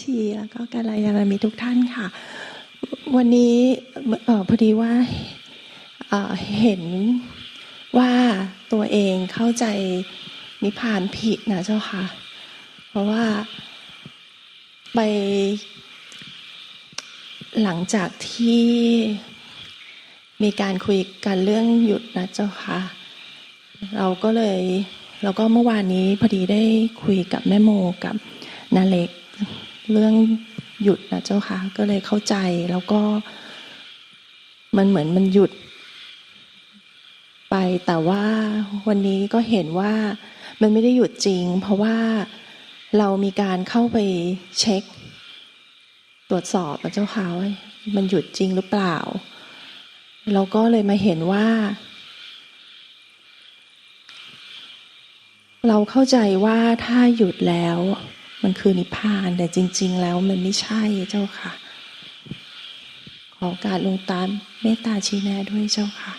ชีแล้วก็กัลยาณมิตรทุกท่านค่ะ วันนี้ออพอดีว่าเเห็นว่าตัวเองเข้าใจนิพพานผิดนะเจ้าค่ะ เพราะว่าไปหลังจากที่มีการคุยกันเรื่องหยุดนะเจ้าค่ะ เราก็เลยเราก็เมื่อวานนี้พอดีได้คุยกับแม่โมกับนาเล็ก เรื่องหยุดนะเจ้าค่ะ ก็เลยเข้าใจแล้วก็มันเหมือนมันหยุดไปแต่ว่าวันนี้ก็เห็นว่ามันไม่ได้หยุดจริง เพราะว่าเรามีการเข้าไปเช็ค ตรวจสอบนะเจ้าค่ะว่ามันหยุดจริงหรือเปล่า เราก็เลยมาเห็นว่า เราเข้าใจว่าถ้าหยุดแล้ว มันคือนิพพานแต่จริง ๆ แล้วมันไม่ใช่เจ้าค่ะ ขอการลงตามเมตตาชี้แนะด้วยเจ้าค่ะ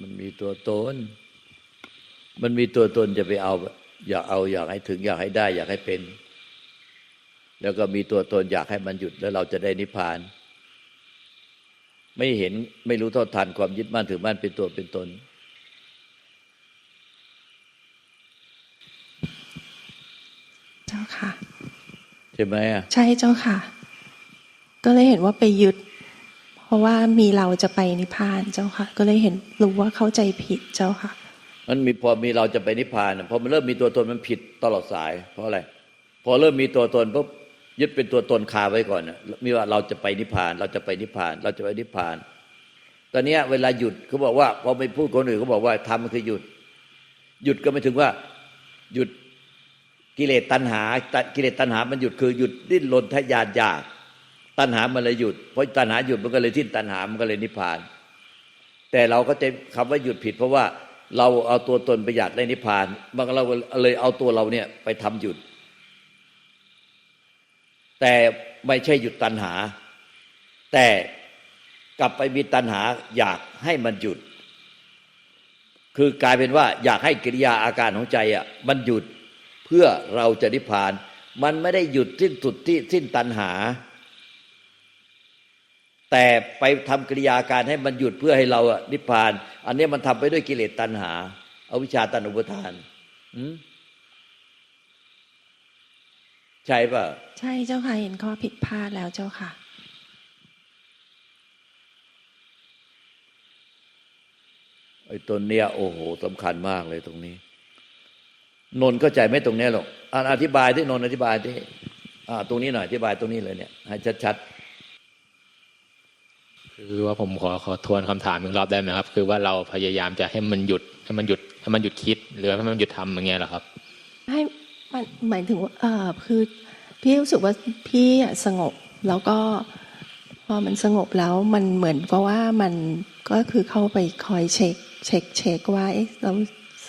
มันมีตัวตน มันมีตัวตนจะไปเอา อยากเอาอยากให้ถึง อยากให้ได้ อยากให้เป็น แล้วก็มีตัวตนอยากให้มันหยุดแล้วเราจะได้นิพพาน ไม่เห็นไม่รู้เท่าทันความยึดมั่นถือมั่นเป็นตัวเป็นตน เจ้าค่ะ ใช่ไหมอะ ใช่เจ้าค่ะ ก็เลยเห็นว่าไปยึด เพราะว่ามีเราจะไปนิพพานเจ้าค่ะ ก็เลยเห็นรู้ว่าเข้าใจผิดเจ้าค่ะ มันมีพอมีเราจะไปนิพพานน่ะพอมันเริ่มมีตัวตนมันผิดตลอดสาย เพราะอะไร พอเริ่มมีตัวตนปุ๊บยึดเป็นตัวตนคาไว้ก่อนน่ะมีว่าเราจะไปนิพพาน เราจะไปนิพพาน เราจะไปนิพพาน ตอนเนี้ยเวลาหยุดเขาบอกว่าพอไปพูดคนอื่นเขาบอกว่าทำมันคือหยุด หยุดก็ไม่ถึงว่า หยุด กิเลสตัณหากิเลสตัณหามันหยุดคือหยุดดิ้นรนทะยานอยาก ตัณหามันเลยหยุดเพราะตัณหาหยุดมันก็เลยทิ้นตัณหามันก็เลยนิพพาน แต่เราก็จะคำว่าหยุดผิด เพราะว่าเราเอาตัวตนไปอยากได้นิพพานบางเราเลยเอาตัวเราเนี่ยไปทำหยุด แต่ไม่ใช่หยุดตัณหา แต่กลับไปมีตัณหาอยากให้มันหยุด คือกลายเป็นว่าอยากให้กิริยาอาการของใจอะมันหยุด พื่อเราจะนิพพาน มันไม่ได้หยุดสิ้นสุดที่สิ้นตัณหา แต่ไปทำกิริยาการให้มันหยุดเพื่อให้เราอะนิพพาน อันนี้มันทำไปด้วยกิเลสตัณหาอาวิชชาตันอุปทานอืมใช่ป่ะใช่เจ้าค่ะเห็นข้อผิดพลาดแล้วเจ้าค่ะ ไอ้ตัวเนี้ยโอ้โหสำคัญมากเลยตรงนี้ นนท์เข้าใจไหมตรงเนี้ยหรอกอ่านอธิบายที่นนท์อธิบายที่อ่าตรงนี้หน่อยอธิบายตรงนี้เลยเนี่ยให้ชัดคือว่าผมขอขอทวนคำถามอีกรอบได้ไหมครับ คือว่าเราพยายามจะให้มันหยุดให้มันหยุดให้มันหยุดคิดหรือให้มันหยุดทำอย่างเงี้ยเหรอครับ ให้มันหมายถึงว่าเออคือพี่รู้สึกว่าพี่อะสงบแล้วก็พอมันสงบแล้วมันเหมือนกับว่ามันก็คือเข้าไปคอยเช็ค เช็คเช็คว่าเอ๊ะเรา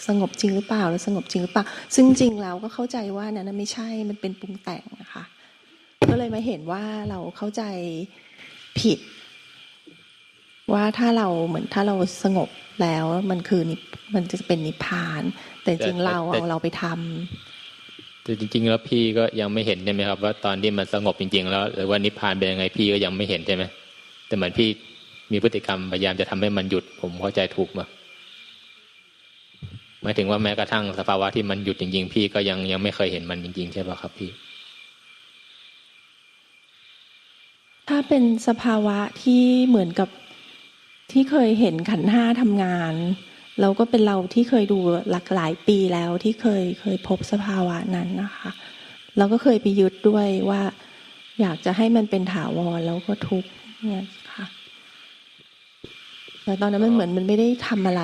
สงบจริงหรือเปล่าเราสงบจริงหรือเปล่า ซึ่งจริงแล้วก็เข้าใจว่านั้นนะไม่ใช่มันเป็นปรุงแต่งนะคะ ก็เลยมาเห็นว่าเราเข้าใจผิด ว่าถ้าเราเหมือนถ้าเราสงบแล้วมันคือนิพมันจะเป็นนิพพาน แต่จริงๆเราแต่เอาเราไปทำแต่จริงๆ แล้วพี่ก็ยังไม่เห็นใช่ไหมครับ ว่าตอนที่มันสงบจริง ๆ แล้ว หรือว่านิพพานเป็นยังไงพี่ก็ยังไม่เห็นใช่ไหมแต่เหมือนพี่มีพฤติกรรมพยายามจะทำให้มันหยุดผมเข้าใจถูกมั้ย หมายถึงว่าแม้กระทั่งสภาวะที่มันหยุดจริงๆ พี่ก็ยังยังไม่เคยเห็นมันจริงๆ ใช่ป่ะครับพี่ ถ้าเป็นสภาวะที่เหมือนกับที่เคยเห็นขันห้าทำงาน เราก็เป็นเราที่เคยดูหลากหลายปีแล้วที่เคยเคยพบสภาวะนั้นนะคะเราก็เคยไปยึดด้วยว่า อยากจะให้มันเป็นถาวรแล้วก็ทุกเนี่ยค่ะแต่ตอนนั้นมันเหมือนมันไม่ได้ทำอะไร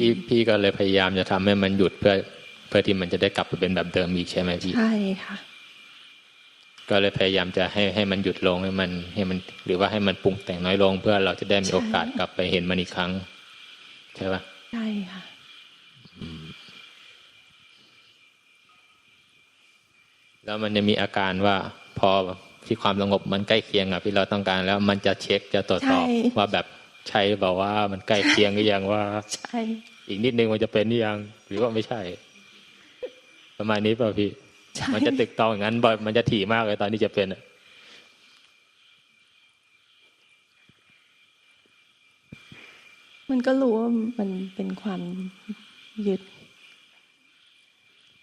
พี่พี่ก็เลยพยายามจะทำให้มันหยุดเพื่อเพื่อที่มันจะได้กลับไปเป็นแบบเดิมอีกใช่ไหมพี่ใช่ค่ะก็เลยพยายามจะให้ให้มันหยุดลงให้มันให้มัน หรือว่าให้มันปรุงแต่งน้อยลง เพื่อเราจะได้มีโอกาสกลับไปเห็นมันอีกครั้ง ใช่ปะใช่ค่ะแล้วมันจะมีอาการว่าพอที่ความสงบมันใกล้เคียงกับที่เราต้องการแล้วมันจะเช็คจะตรวจสอบใช่ว่าแบบ ใช่บอกว่ามันใกล้เคียงหรือยังว่า ใช่ อีกนิดนึงมันจะเป็นหรือยัง หรือว่าไม่ใช่ ประมาณนี้เปล่าพี่ใช่มันจะตึกตองอย่างนั้นบ่อยมันจะถี่มากเลยตอนที่จะเป็นอะมันก็รู้ว่ามันเป็นความยึด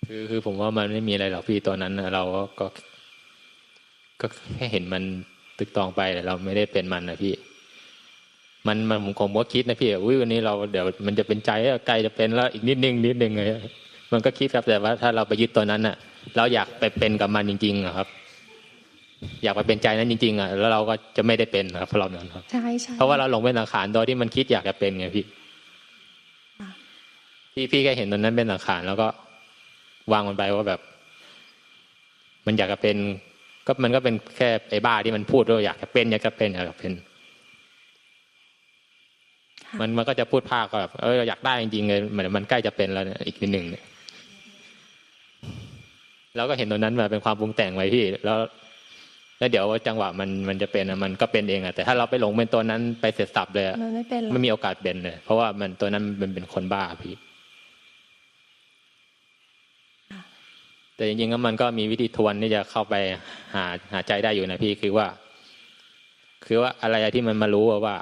คือคือผมว่ามันไม่มีอะไรหรอกพี่ตอนนั้นน่ะเราก็ก็แค่เห็นมันตึกตองไปแต่เราไม่ได้เป็นมันนะพี่ มันมันผมผมก็คิดนะพี่อุ้ยวันนี้เราเดี๋ยวมันจะเป็นใจแล้วใกล้จะเป็นแล้วอีกนิดนึงนิดนึงเลยมันก็คิดครับแต่ว่าถ้าเราไปยึดตัวนั้นน่ะ เราอยากไปเป็นกับมันจริงๆอะครับ อยากไปเป็นใจนั้นจริง ๆอะแล้วเราก็จะไม่ได้เป็นครับเพราะเรานั้นครับใช่ใช่เพราะว่าเราหลงเป็นสังขารโดยที่มันคิดอยากจะเป็นไงพี่ค่ะพี่พี่แค่เห็นตอนนั้นเป็นสังขารแล้วก็วางมันไปว่าแบบ มันอยากจะเป็น ก็มันก็เป็นแค่ไอ้บ้าที่มันพูดว่าอยากจะเป็นอยากจะเป็นอยากจะเป็นค่ะ มันมันก็จะพูดภาคแบบเอออยากได้จริงๆเลยเหมือนมันใกล้จะเป็นแล้วเนี่ยอีกนิดหนึ่งเนี่ยแล้วก็เห็นตรงนั้นมาเป็นความปรุงแต่งไว้พี่ แล้ว แล้วเดี๋ยวจังหวะมันมันจะเป็นอะมันก็เป็นเองอะแต่ถ้าเราไปหลงเป็นตัวนั้นไปเสร็จสับเลยอะมันไม่เป็นหรอกไม่มีโอกาสเป็นเลย เพราะว่ามันตัวนั้นมันเป็นคนบ้าพี่แต่จริงๆแล้วมันก็มีวิธีทวนที่จะเข้าไปหาหาใจได้อยู่นะพี่คือว่า คือว่าอะไรที่มันมารู้ว่า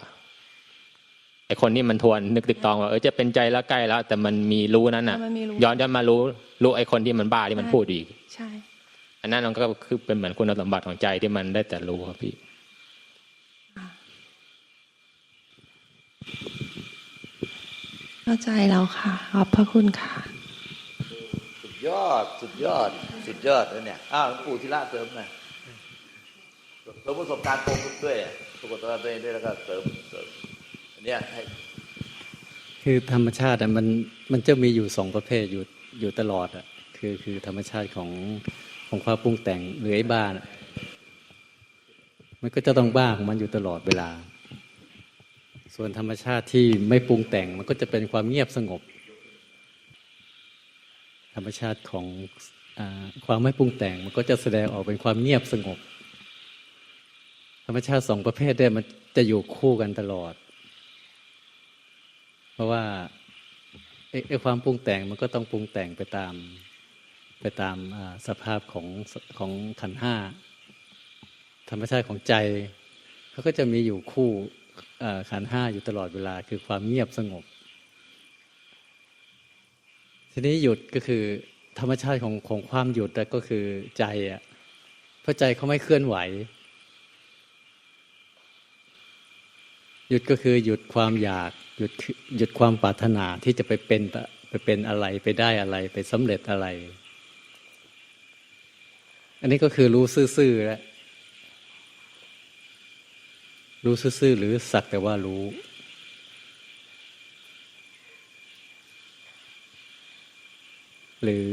ไอคนที่มันทวนนึกตึกตองว่าเออจะเป็นใจแล้วใกล้แล้ว แต่มันมีรู้นั้นอะมันมีรู้ย้อนย้อนมารู้รู้ไอคนที่มันบ้าที่มันพูดอีกใช่อันนั้นมันก็คือเป็นเหมือนคุณสมบัติของใจที่มันได้แต่รู้ครับพี่เข้าใจแล้วค่ะขอบพระคุณค่ะสุดยอดสุดยอด สุดยอดแล้วเนี่ยอ้าวหลวงปู่ธีระเสริมหน่อยเสริมประสบการณ์ตรงด้วยอะประสบการณ์ตัวเองด้วยแล้วก็เสริม เนเนี้ยคือธรรมชาติอะมันมันจะมีอยู่สองประเภทอยู่อยู่ตลอดอะคือคือธรรมชาติของของความปรุงแต่งหรือไอ้บ้าน่ะมันก็จะต้องบ้าของมันอยู่ตลอดเวลา ส่วนธรรมชาติที่ไม่ปรุงแต่งมันก็จะเป็นความเงียบสงบ ธรรมชาติของอความไม่ปรุงแต่งมันก็จะแสดงออกเป็นความเงียบสงบ ธรรมชาติสองประเภทเนี่ยมันจะอยู่คู่กันตลอด เพราะว่าไอ้ความปรุงแต่งมันก็ต้องปรุงแต่งไปตาม ไปตามสภาพของของขันห้าธรรมชาติของใจเขาก็จะมีอยู่คู่ขันห้าอยู่ตลอดเวลาคือความเงียบสงบ ทีนี้หยุดก็คือธรรมชาติของของความหยุดก็คือใจอะเพราะใจเขาไม่เคลื่อนไหว หยุดก็คือหยุดความอยาก หยุดหยุดความปรารถนาที่จะไปเป็นไปเป็นอะไรไปได้อะไรไปสำเร็จอะไร อันนี้ก็คือรู้ซื่อๆแล้วรู้ซื่อๆหรือสักแต่ว่ารู้ หรือ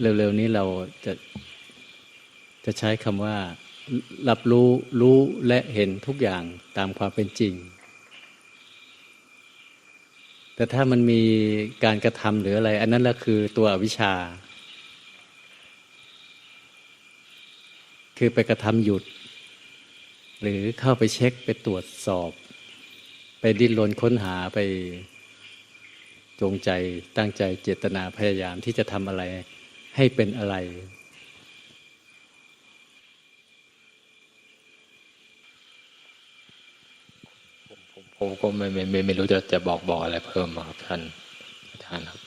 เร็วๆนี้เราจะจะใช้คำว่า รับรู้รู้และเห็นทุกอย่างตามความเป็นจริง แต่ถ้ามันมีการกระทำหรืออะไร อันนั้นแหละคือตัวอวิชชา คือไปกระทำหยุด หรือเข้าไปเช็คไปตรวจสอบ ไปดิ้นรนค้นหาไปจงใจตั้งใจเจตนาพยายามที่จะทำอะไรให้เป็นอะไร ผมก็ไม่ไม่ไม่ไม่รู้จะจะบอกบอกอะไรเพิ่มอะครับท่านอาจารย์ครับ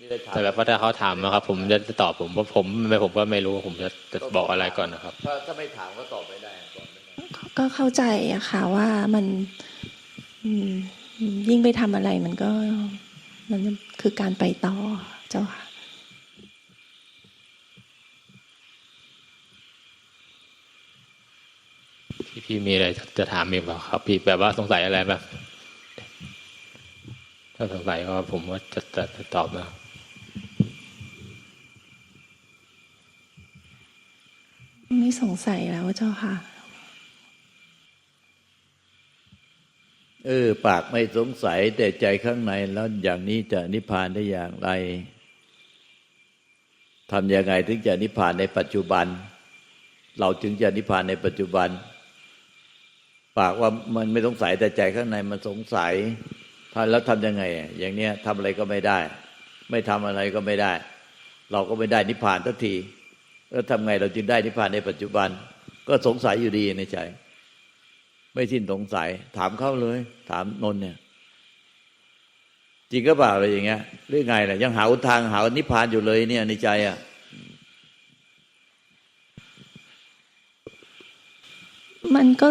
นี่ได้ถามแต่แบบว่าถ้าเขาถามนะครับ ผมจะตอบผมว่าผมไม่ผมก็ไม่รู้ว่าผมจะจะบอกอะไรก่อนนะครับ ถ้าถ้าไม่ถามก็ตอบไม่ได้ตอบไม่ได้ก็เข้าใจอะค่ะว่ามันอืมยิ่งไปทำอะไรมันก็มันคือการไปต่อเจ้าค่ะ พี่พี่มีอะไรจะถามอีกเปล่าครับ พี่แบบว่าสงสัยอะไรแบบถ้าสงสัยก็ผมว่าจะจะจะตอบนะไม่สงสัยแล้วเจ้าค่ะ เออ ปากไม่สงสัยแต่ใจข้างในแล้วอย่างนี้จะนิพพานได้อย่างไรทำยังไงถึงจะนิพพานในปัจจุบัน เราจึงจะนิพพานในปัจจุบัน ปากว่ามันไม่สงสัยแต่ใจข้างในมันสงสัยท่านแล้วทำยังไง อย่างเนี้ยทำอะไรก็ไม่ได้ ไม่ทำอะไรก็ไม่ได้ เราก็ไม่ได้นิพพานทันทีแล้วทำไงเราจึงได้นิพพานในปัจจุบัน ก็สงสัยอยู่ดีในใจ ไม่สิ้นสงสัย ถามเขาเลย ถามนนท์เนี่ย จริงก็เปล่าอะไรอย่างเงี้ยหรือไงล่ะยังหาทางหานิพพานอยู่เลยเนี่ยในใจอะมันก็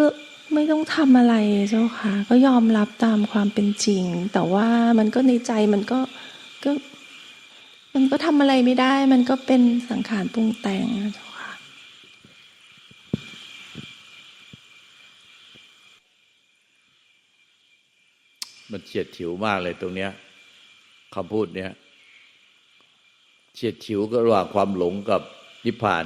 ไม่ต้องทำอะไรเจ้าค่ะ ก็ยอมรับตามความเป็นจริง แต่ว่ามันก็ในใจมันก็ก็ มันก็ทำอะไรไม่ได้ มันก็เป็นสังขารปรุงแต่งนะเจ้าค่ะ มันเฉียดฉิวมากเลยตรงเนี้ยคำพูดเนี้ยเฉียดฉิวก็ระหว่างความหลงกับนิพพาน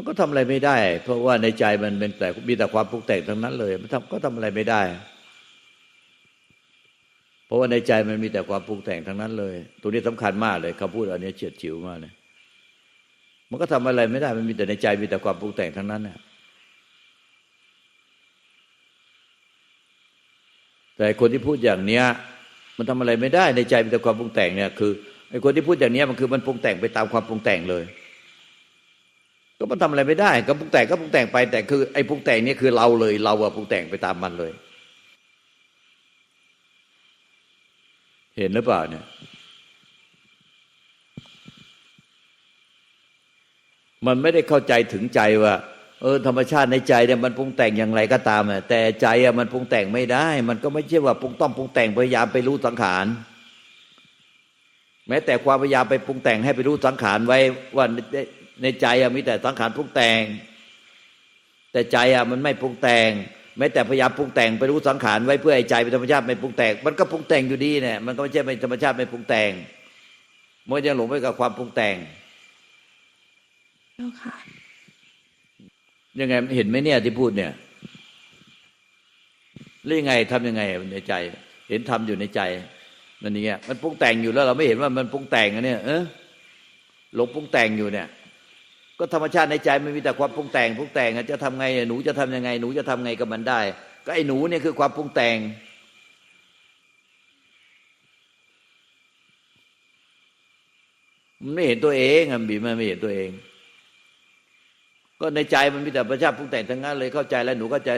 มันก็ทำอะไรไม่ได้ เพราะว่าในใจมันเป็นแต่มีแต่ความปรุงแต่งทั้งนั้นเลย มันทำก็ทำอะไรไม่ได้ เพราะว่าในใจมันมีแต่ความปรุงแต่งทั้งนั้นเลย ตัวนี้สำคัญมากเลยคำพูดอันนี้เฉียดฉิวมากเลยมันก็ทำอะไรไม่ได้ มันมีแต่ในใจมีแต่ความปรุงแต่งทั้งนั้นน่ะแต่คนที่พูดอย่างเนี้ย มันทำอะไรไม่ได้ในใจมีแต่ความปรุงแต่งเนี่ยคือไอ้คนที่พูดอย่างเนี้ยมันคือมันปรุงแต่งไปตามความปรุงแต่งเลย มันทำอะไรไม่ได้ ก็ปรุงแต่งก็ปรุงแต่งไป แต่คือไอ้ปรุงแต่งนี่คือเราเลย เราอะปรุงแต่งไปตามมันเลย เห็นหรือเปล่าเนี่ย มันไม่ได้เข้าใจถึงใจว่า เออ ธรรมชาติในใจเนี่ยมันปรุงแต่งอย่างไรก็ตามอะแต่ใจอะมันปรุงแต่งไม่ได้ มันก็ไม่ใช่ว่าปรุงต้องปรุงแต่งพยายามไปรู้สังขารแม้แต่ความพยายามไปปรุงแต่งให้ไปรู้สังขารไว้ว่า ในในใจอะมีแต่สังขารปรุงแต่ง แต่ใจอะมันไม่ปรุงแต่งแม้แต่พยายามปรุงแต่งไปรู้สังขารไว้เพื่อให้ใจเป็นธรรมชาติไม่ปรุงแต่ง มันก็ปรุงแต่งอยู่ดีเนี่ยมันก็ไม่ใช่เป็นธรรมชาติไม่ปรุงแต่งมันยังหลงไปกับความปรุงแต่งเจ้าค่ะยังไงเห็นไหมเนี่ยที่พูดเนี่ยหรือยังไงทำยังไงในใจ เห็นทำอยู่ในใจมันอย่างเงี้ยมันปรุงแต่งอยู่แล้วเราไม่เห็นว่ามันปรุงแต่งอะเนี่ยเออหลงปรุงแต่งอยู่เนี่ย ก็ธรรมชาติในใจมันมีแต่ความปรุงแต่งปรุงแต่งอะจะทำไงหนูจะทำยังไงหนูจะทำไงกับมันได้ ก็ไอ้หนูเนี่ยคือความปรุงแต่ง มันไม่เห็นตัวเองอะบีมันไม่เห็นตัวเอง ก็ในใจมันมีแต่ธรรมชาติปรุงแต่งทั้งนั้นเลยเข้าใจแล้วหนูเข้าใจ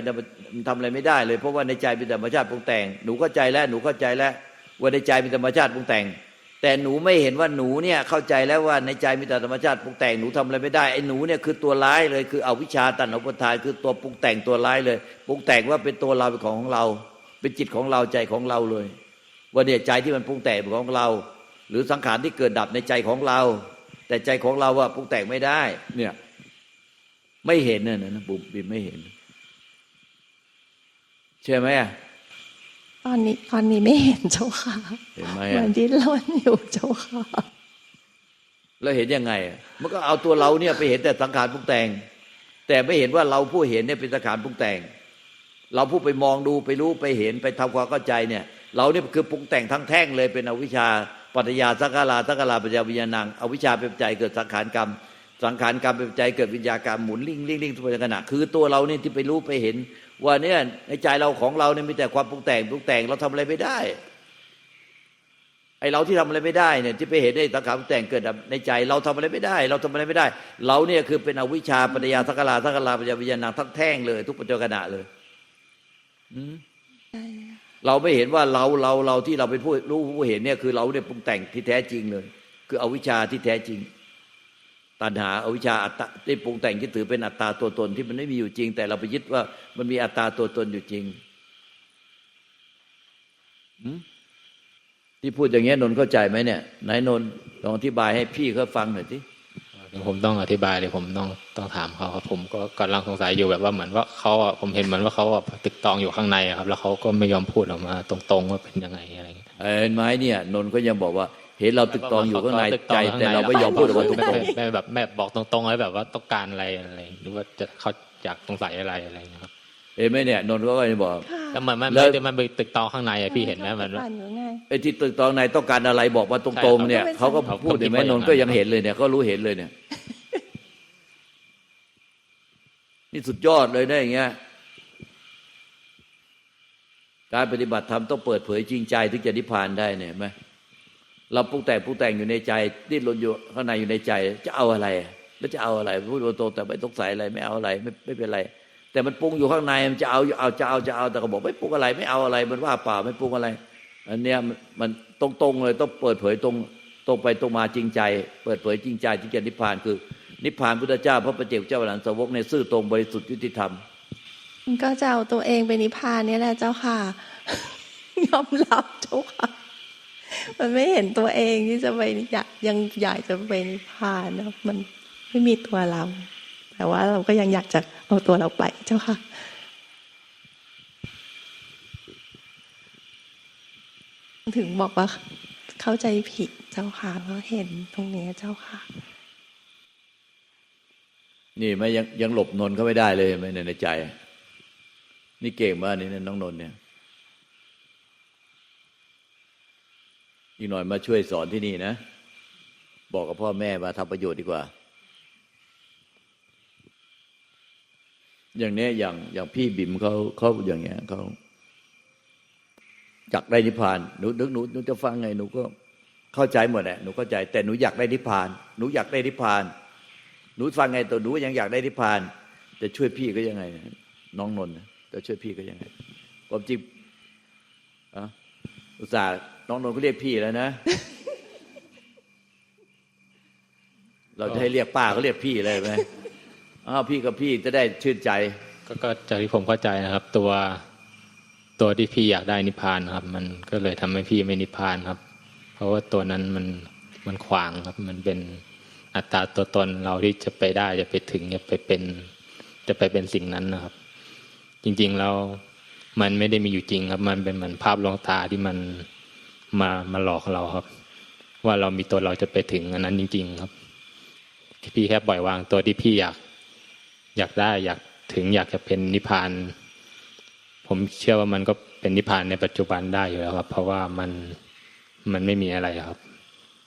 มันทำอะไรไม่ได้เลยเพราะว่าในใจมีแต่ธรรมชาติปรุงแต่ง หนูเข้าใจแล้วหนูเข้าใจแล้วว่าในใจมีธรรมชาติปรุงแต่ง แต่หนูไม่เห็นว่าหนูเนี่ยเข้าใจแล้วว่าในใจมีแต่ธรรมชาติปรุงแต่งหนูทำอะไรไม่ได้ไอ้หนูเนี่ยคือตัวร้ายเลยคือเอาวิชชาตันอุปทานคือตัวปรุงแต่งตัวร้ายเลยปรุงแต่งว่าเป็นตัวเราเป็นของของเรา เป็นจิตของเราใจของเราเลยว่าเนี่ยใจที่มันปรุงแต่งเป็นของเรา หรือสังขารที่เกิดดับในใจของเรา แต่ใจของเราว่าปรุงแต่งไม่ได้ เนี่ยไม่เห็นเนี่ยนะบุบบิมไม่เห็นใช่ไหมอะ ตอนนี้ตอนนี้ไม่เห็นเจ้าค่ะเห็นไหมเหมือะอนดิ้นรนอยู่เจ้าค่ะแล้วเห็นยังไงอะมันก็เอาตัวเราเนี่ยไปเห็นแต่สังขารปรุงแต่ง แต่ไม่เห็นว่าเราผู้เห็นเนี่ยเป็นสังขารปรุงแต่ง เราผู้ไปมองดูไปรู้ไปเห็นไปทำความเข้าใจเนี่ย เราเนี่ยคือปรุงแต่งทั้งแท่งเลยเป็นอวิชชาปัจจยาสังขาราสังขาราปัจจยาวิญญาณังอวิชชาเป็นปัจจัยเกิดสังขารกรรม สังขารกรรมเป็นปัจจัยเกิดวิญญาณกรรมหมุนลิ่งลิ่งลิ่งทุกขณะคือตัวเราเนี่ยที่ไปรู้ไปเห็น ว่าเนี่ยในใจเราของเราเนี่ยมีแต่ความปรุงแต่งปรุงแต่งเราทำอะไรไม่ได้ ไอเราที่ทำอะไรไม่ได้เนี่ยที่ไปเห็นในสังขารปรุงแต่งเกิดในใจ เราทำอะไรไม่ได้ เราทำอะไรไม่ได้ เราเนี่ยคือเป็นอวิชชาปัญญาสังขาสังขาปัญญาวิญญาณทั้งแท่งเลย ทุกปัจจุบันเลยอืมเราไม่เห็นว่าเราเราเราที่เราเป็นผู้รู้ผู้เห็นเนี่ยคือเราเนี่ยปรุงแต่งที่แท้จริงเลย คืออวิชชาที่แท้จริง ตัณหาอาวิชชาอัตตาที่ปรุงแต่งที่ถือเป็นอัตตาตัวตนที่มันไม่มีอยู่จริง แต่เราไปยึดว่ามันมีอัตตาตัวตนอยู่จริงหืมที่พูดอย่างเงี้ยนนท์เข้าใจไหมเนี่ยไหนนนท์ลองอธิบายให้พี่เขาฟังหน่อยสิเดี๋ยวผมต้องอธิบายเลยผมต้องต้องถามเขาครับ ผมก็กำลังสงสัยอยู่แบบว่าเหมือนว่าเขาอะผมเห็นเหมือนว่าเขาอะตึกตองอยู่ข้างในอะครับ แล้วเขาก็ไม่ยอมพูดออกมา ตรงๆว่าเป็นยังไงอะไรอย่างเงี้ยเห็นไหมเนี่ย นนท์ก็ยังบอกว่า เห็นเราตึกตองอยู่ข้างในใจ แต่เราไม่ยอมพูดออกมาตรงไม่แบบแม่บอกตรงๆเลยแบบว่าต้องการอะไรอะไรหรือว่าจะเขาอยากสงสัยอะไรอะไรนะครับเอ้ไหมเนี่ยนนท์ก็เลยบอกแล้วมันมันมันไปตึกตองข้างในอะพี่เห็นไหมมันไอ้ที่ตึกตองในต้องการอะไรบอกว่าตรงตรงเนี่ยเขาก็พูดเห็นไหมนนท์ก็ยังเห็นเลยเนี่ยก็รู้เห็นเลยเนี่ย นี่สุดยอดเลยได้อย่างเงี้ยการปฏิบัติธรรมต้องเปิดเผยจริงใจถึงจะนิพพานได้เนี่ยไหม เราปรุงแต่งปรุงแต่งอยู่ในใจดิ้นรนอยู่ข้างในอยู่ในใจ จะเอาอะไรแล้วจะเอาอะไรพูดตแต่ไม่ต้องใส่อะไรไม่เอาอะไรไม่ไม่เป็นไร แต่มันปรุงอยู่ข้างในมันจะเอาเอาจะเอาจะเอาแต่ก็บอกไม่ปรุงอะไร ไม่เอาอะไร มันว่าเปล่าไม่ปรุงอะไร อันเนี้ยมันมันตรงๆเลยต้องเปิดเผยตรงตรงไปตรงมาจริงใจ เปิดเผยจริงใจจึงจะนิพพานคือ นิพพานพุทธเจ้าพระประเจกเจ้าหลันสาวกในซื่อตรงบริสุทธิ์ยุติธรรมก็จะเอาตัวเองไปนิพพานนี่แหละเจ้าค่ะยอมรับเจ้าค่ะ มันไม่เห็นตัวเองที่จะไปอยากยังอยากจะไปนิพพานนะมันไม่มีตัวเรา แต่ว่าเราก็ยังอยากจะเอาตัวเราไปเจ้าค่ะ ถึงบอกว่าเข้าใจผิดเจ้าค่ะเพราะเห็นตรงนี้เจ้าค่ะ นี่ไม่ยังยังหลบนนท์เขาไม่ได้เลยไม่ในในใจ นี่เก่งมากนี่น้องนนท์เนี่ย อีกหน่อยมาช่วยสอนที่นี่นะ บอกกับพ่อแม่มาทำประโยชน์ดีกว่า อย่างเนี้ยอย่างอย่างพี่บิ๋มเขาเขาอย่างเงี้ยเขาอยากได้นิพพานหนูนึกหนูหนูจะฟังไงหนูก็เข้าใจหมดแหละหนูเข้าใจ แต่หนูอยากได้นิพพาน หนูอยากได้นิพพาน หนูฟังไงตัวหนูยังอยากได้นิพพาน จะช่วยพี่ก็ยังไง น้องนนท์จะช่วยพี่ก็ยังไงความจริงอะ อุตส่าห์น้องนนท์ก็เรียกพี่แล้วนะ เราจะให้เรียกป้าก็เรียกพี่เลยไหมอ้าวพี่กับพี่จะได้ชื่นใจ ก็ก็จากที่ผมเข้าใจนะครับ ตัวตัวที่พี่อยากได้นิพพานครับ มันก็เลยทำให้พี่ไม่นิพพานครับ เพราะว่าตัวนั้นมันมันขวางครับ มันเป็นอัตตาตัวตนเราที่จะไปได้จะไปถึงจะไปเป็น จะไปเป็นสิ่งนั้นนะครับ จริงๆแล้ว มันไม่ได้มีอยู่จริงครับ มันเป็นเหมือนภาพลวงตาที่มันมามาหลอกเราครับ ว่าเรามีตัวเราจะไปถึงอันนั้นจริง ๆ ครับพี่แค่ปล่อยวางตัวที่พี่อยาก อยากได้อยากถึงอยากจะเป็นนิพพาน ผมเชื่อว่ามันก็เป็นนิพพานในปัจจุบันได้อยู่แล้วครับ เพราะว่ามันมันไม่มีอะไรครับ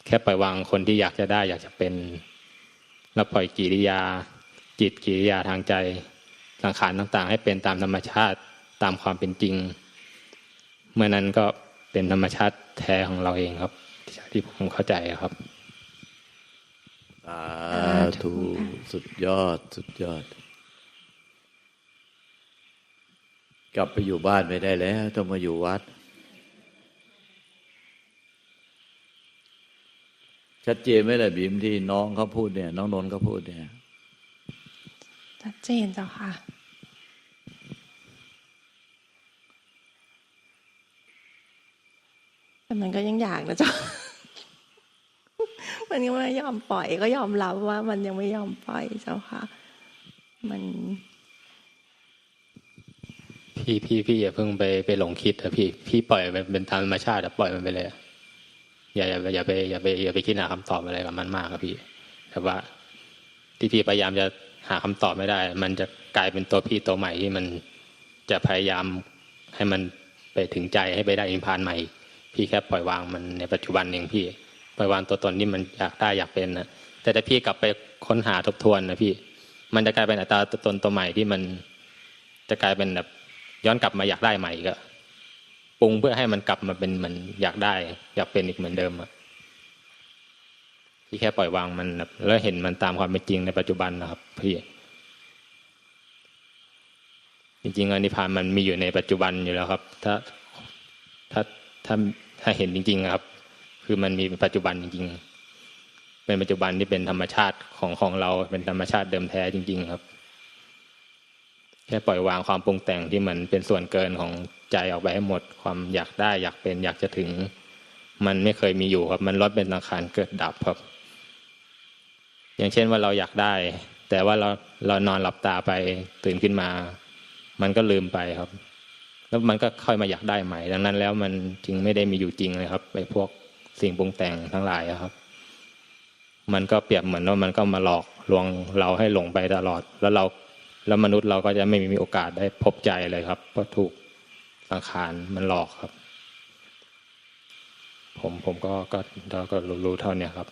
แค่ปล่อยวางคนที่อยากจะได้ อยากจะเป็นแล้วปล่อยกิริยา จิตกิริยาทางใจสังขารต่างๆ ให้เป็นตามธรรมชาติ ตามความเป็นจริง เมื่อนั้นก็เป็นธรรมชาติแท้ของเราเองครับ ที่ผมเข้าใจครับสาธุสุดยอด สุดยอด กลับไปอยู่บ้านไม่ได้แล้ว ต้องมาอยู่วัด ชัดเจนไหมล่ะบีมที่น้องเขาพูดเนี่ย น้องนนท์เขาพูดเนี่ย ชัดเจนเจ้าค่ะ แต่มันก็ยังอยากนะจ้ามันยังไม่ยอมปล่อย ก็ยอมรับว่า มันยังไม่ยอมปล่อยเจ้าค่ะ มัน พี่พี่พี่อย่าเพิ่งไปไปหลงคิดนะพี่ พี่ปล่อยมันเป็นตามธรรมชาติอะปล่อยมันไปเลยอย่าอย่าอย่าไปอย่าไปอย่าไปคิดหาคำตอบอะไรกับมันมากครับพี่ แต่ว่าที่พี่พยายามจะหาคำตอบไม่ได้ มันจะกลายเป็นตัวพี่ตัวใหม่ที่มันจะพยายามให้มันไปถึงใจให้ไปได้อินพานใหม่ พี่แค่ปล่อยวางมันในปัจจุบันเองพี่ ปล่อยวางตัวตนที่มันอยากได้อยากเป็นนะแต่ถ้าพี่กลับไปค้นหาทบทวนนะพี่ มันจะกลายเป็นอัตราตัวตนตัวใหม่ที่มันจะกลายเป็นแบบย้อนกลับมาอยากได้ใหม่ก็ปรุงเพื่อให้มันกลับมาเป็นเหมือนอยากได้ อยากเป็นอีกเหมือนเดิมอะพี่แค่ปล่อยวางมันแบบแล้วเห็นมันตามความเป็นจริงในปัจจุบันนะครับพี่จริงๆอนิพพานมันมีอยู่ในปัจจุบันอยู่แล้วครับ ถ้าถ้า ถ้าถ้าเห็นจริง ๆ ครับ คือมันมีปัจจุบันจริง ๆ เป็นปัจจุบันที่เป็นธรรมชาติของของเราเป็นธรรมชาติเดิมแท้จริง ๆ ครับ แค่ปล่อยวางความปรุงแต่งที่มันเป็นส่วนเกินของใจออกไปให้หมดความอยากได้ อยากเป็นอยากจะถึง มันไม่เคยมีอยู่ครับ มันลดเป็นสังขารเกิดดับครับ อย่างเช่นว่าเราอยากได้ แต่ว่าเราเรานอนหลับตาไปตื่นขึ้นมา มันก็ลืมไปครับ แล้วมันก็ค่อยมาอยากได้ใหม่ ดังนั้นแล้วมันจึงไม่ได้มีอยู่จริงเลยครับไอ้พวกสิ่งปรุงแต่งทั้งหลายครับ มันก็เปรียบเหมือนว่ามันก็มาหลอกลวงเราให้หลงไปตลอด แล้วเราแล้วมนุษย์เราก็จะไม่มีโอกาสได้พบใจเลยครับเพราะถูกสังขารมันหลอกครับ ผมผมก็ก็เราก็รู้รู้เท่านี้ครับ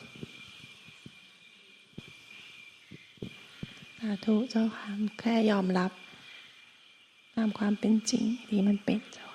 สาธุเจ้าค่ะแค่ยอมรับ ตามความเป็นจริงที่มันเป็นเจ้า